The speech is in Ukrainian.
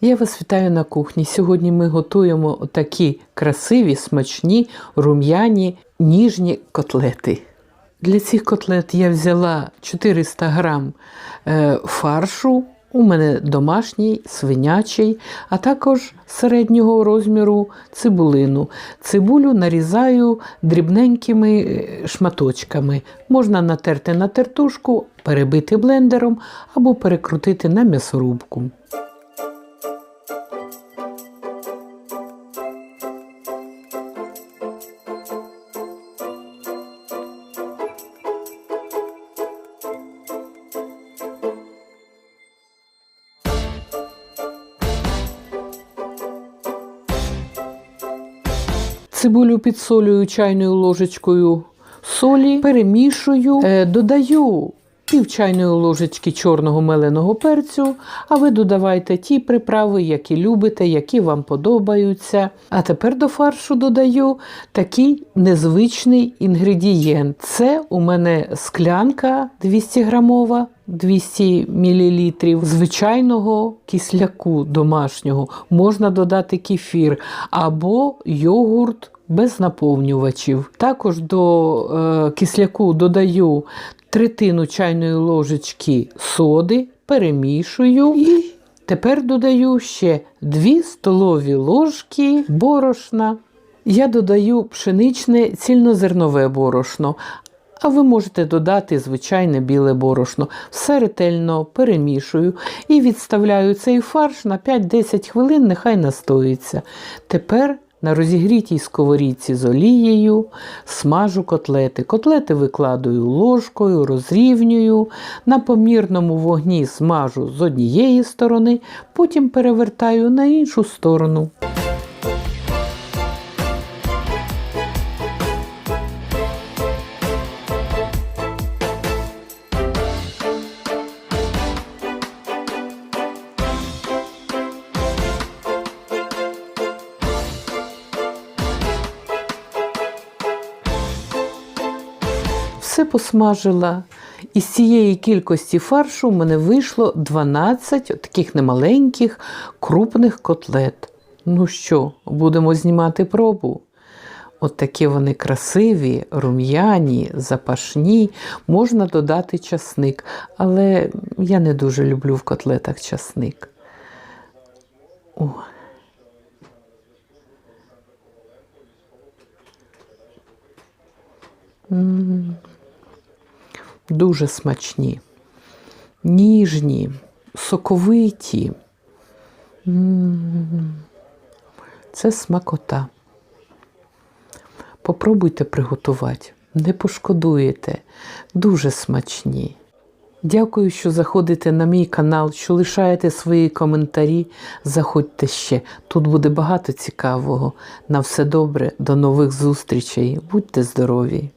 Я вас вітаю на кухні. Сьогодні ми готуємо такі красиві, смачні, рум'яні, ніжні котлети. Для цих котлет я взяла 400 грам е, фаршу. У мене домашній, свинячий, а також середнього розміру цибулину. Цибулю нарізаю дрібненькими е, шматочками. Можна натерти на тертушку, перебити блендером або перекрутити на м'ясорубку. Цибулю підсолюю чайною ложечкою солі, перемішую, е, додаю пів чайної ложечки чорного меленого перцю, а ви додавайте ті приправи, які любите, які вам подобаються. А тепер до фаршу додаю такий незвичний інгредієнт. Це у мене склянка 200 грамова. 200 мл звичайного кисляку домашнього можна додати кефір або йогурт без наповнювачів. Також до е, кисляку додаю третину чайної ложечки соди, перемішую і тепер додаю ще 2 столові ложки борошна. Я додаю пшеничне цільнозернове борошно. А ви можете додати звичайне біле борошно. Все ретельно перемішую і відставляю цей фарш на 5-10 хвилин, нехай настоїться. Тепер на розігрітій сковорідці з олією смажу котлети. Котлети викладаю ложкою, розрівнюю, на помірному вогні смажу з однієї сторони, потім перевертаю на іншу сторону. Все посмажила. Із цієї кількості фаршу в мене вийшло 12 таких немаленьких крупних котлет. Ну що, будемо знімати пробу? От такі вони красиві, рум'яні, запашні. Можна додати часник, але я не дуже люблю в котлетах часник. О. М. Дуже смачні, ніжні, соковиті. Це смакота. Попробуйте приготувати, не пошкодуєте. Дуже смачні. Дякую, що заходите на мій канал, що лишаєте свої коментарі. Заходьте ще. Тут буде багато цікавого. На все добре, до нових зустрічей. Будьте здорові!